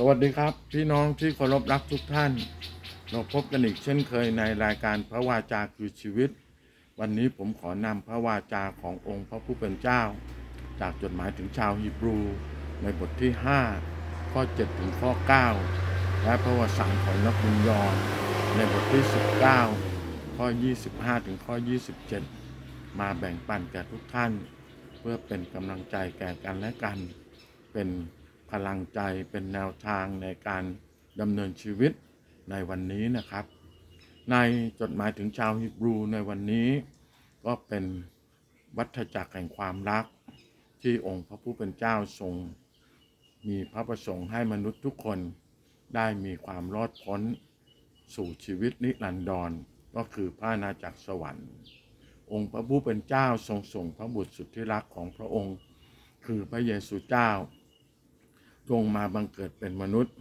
สวัสดีครับ พี่น้องที่เคารพรักทุกท่าน เราพบกันอีกเช่นเคยในรายการพระวาจาคือชีวิต วันนี้ผมขอนำพระวาจาขององค์พระผู้เป็นเจ้า จากจดหมายถึงชาวฮีบรู ในบทที่ 5 ข้อ 7 ถึงข้อ 9 และพระวสารของนักบุญยอนในบทที่ 19 ข้อ 25 ถึงข้อ 27 มาแบ่งปันแก่ทุกท่าน เพื่อเป็นกำลังใจแก่กันและกัน เป็น พลังใจเป็นแนวทางในการดำเนินชีวิตในวันนี้นะครับ ในจดหมายถึงชาวฮีบรูในวันนี้ ก็เป็นวัฏจักรแห่งความรัก ที่องค์พระผู้เป็นเจ้าทรง มีพระประสงค์ให้มนุษย์ทุกคนได้มีความรอดพ้นสู่ชีวิตนิรันดรก็คือพระอาณาจักรสวรรค์ องค์พระผู้เป็นเจ้าทรงส่งพระบุตรสุดที่รักของพระองค์ คือพระเยซูเจ้า ลงมาบังเกิดเป็นมนุษย์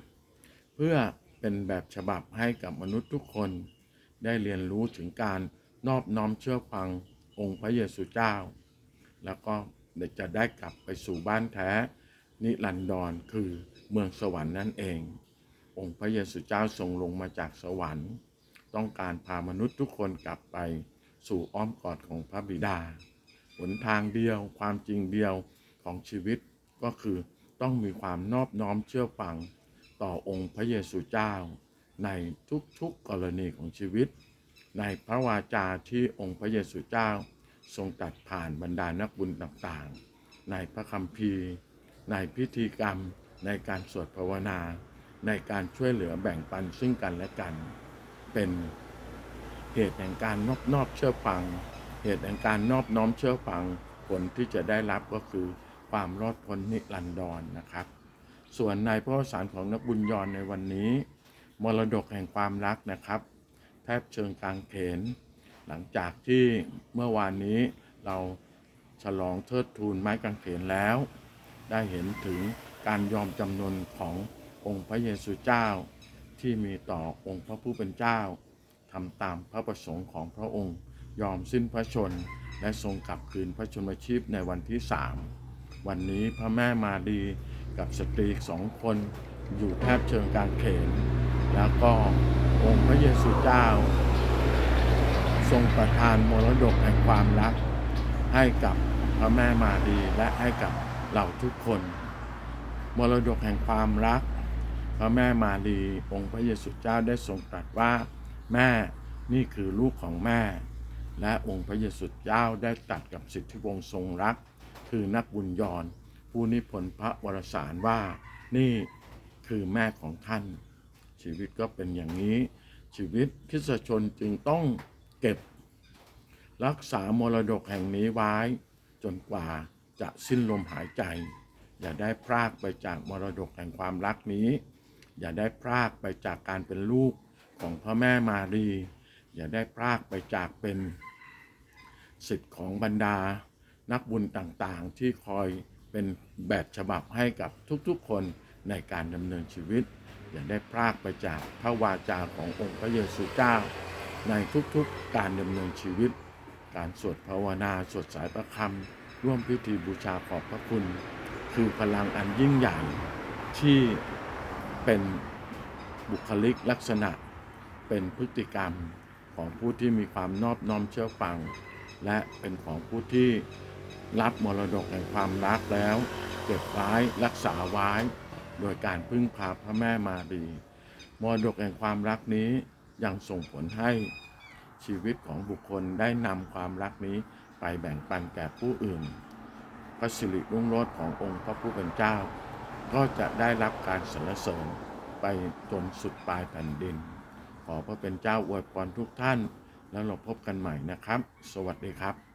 เพื่อเป็นแบบฉบับให้กับมนุษย์ทุกคน ได้เรียนรู้ถึงการนอบน้อมเชื่อฟังองค์พระเยซูเจ้า แล้วก็จะได้กลับไปสู่บ้านแท้ นิรันดรคือเมืองสวรรค์นั่นเอง องค์พระเยซูเจ้าทรงลงมาจากสวรรค์ ต้องการพามนุษย์ทุกคนกลับไปสู่อ้อมกอดของพระบิดา หนทางเดียวความจริงเดียวของชีวิตก็คือ ต้องมีความนอบน้อมเชื่อฟังต่อองค์พระเยซูเจ้า ในทุกๆกรณีของชีวิต ในพระวาจาที่องค์พระเยซูเจ้า ทรงตัดผ่านบรรดานักบุญต่างๆ ในพระคัมภีร์ ในพิธีกรรม ในการสวดภาวนา ในการช่วยเหลือแบ่งปันซึ่งกันและกัน เป็นเหตุแห่งการนอบนอบเชื่อฟัง เหตุแห่งการนอบน้อมเชื่อฟังผลที่จะได้รับก็คือ ความรอดพ้นนิรันดรนะครับ ส่วนในพระสารของนักบุญยอนในวันนี้ มรดกแห่งความรักนะครับ แทบเชิงกลางเขน หลังจากที่เมื่อวานนี้เราฉลองเทิดทูนไม้กางเขนแล้ว ได้เห็นถึงการยอมจำนนขององค์พระเยซูเจ้า ที่มีต่อองค์พระผู้เป็นเจ้าทำตามพระประสงค์ของพระองค์ ยอมสิ้นพระชน และทรงกลับคืนพระชนมชีพในวันที่สาม วันนี้พระแม่มารีกับสตรีสองคนอยู่แทบเชิงกลางเขน แล้วก็องค์พระเยซูเจ้า ทรงประทานมรดกแห่งความรัก ให้กับพระแม่มารีและให้กับเราทุกคน มรดกแห่งความรัก พระแม่มารีองค์พระเยซูเจ้าได้ทรงตรัสว่า แม่นี่คือลูกของแม่ และองค์พระเยซูเจ้าได้ตรัสกับสิทธิวงศ์ทรงรัก คือนักบุญยอนผู้นิพนธ์พระวรสารว่า นี่คือแม่ของท่าน ชีวิตก็เป็นอย่างนี้ ชีวิตคริสชนจึงต้องเก็บ รักษามรดกแห่งนี้ไว้ จนกว่าจะสิ้นลมหายใจ อย่าได้พรากไปจากมรดกแห่งความรักนี้ อย่าได้พรากไปจากการเป็นลูกของพระแม่มารี อย่าได้พรากไปจากเป็นสิทธิ์ของบรรดา นักบุญต่างๆ ที่คอยเป็นแบบฉบับให้กับทุกๆคนในการดำเนินชีวิต อย่าได้พรากไปจากพระวาจาขององค์พระเยซูเจ้า ในทุกๆการดำเนินชีวิต การสวดภาวนาสวดสายประคำร่วมพิธีบูชาขอบพระคุณ คือพลังอันยิ่งใหญ่ที่เป็นบุคลิกลักษณะ เป็นพฤติกรรมของผู้ที่มีความนอบน้อมเชื่อฟัง และเป็นของผู้ที่ รับมรดกแห่งความรักแล้ว เก็บไว้รักษาไว้ โดยการพึ่งพาพระแม่มารีมรดกแห่งความรักนี้ยังส่งผลให้ชีวิตของบุคคลได้นำความรักนี้ไปแบ่งปันแก่ผู้อื่นพระสิริรุ่งโรจน์ขององค์พระผู้เป็นเจ้า ก็จะได้รับการสรรเสริญไปจนสุดปลายแผ่นดิน ขอพระเป็นเจ้าอวยพรทุกท่าน แล้วเราพบกันใหม่นะครับ สวัสดีครับ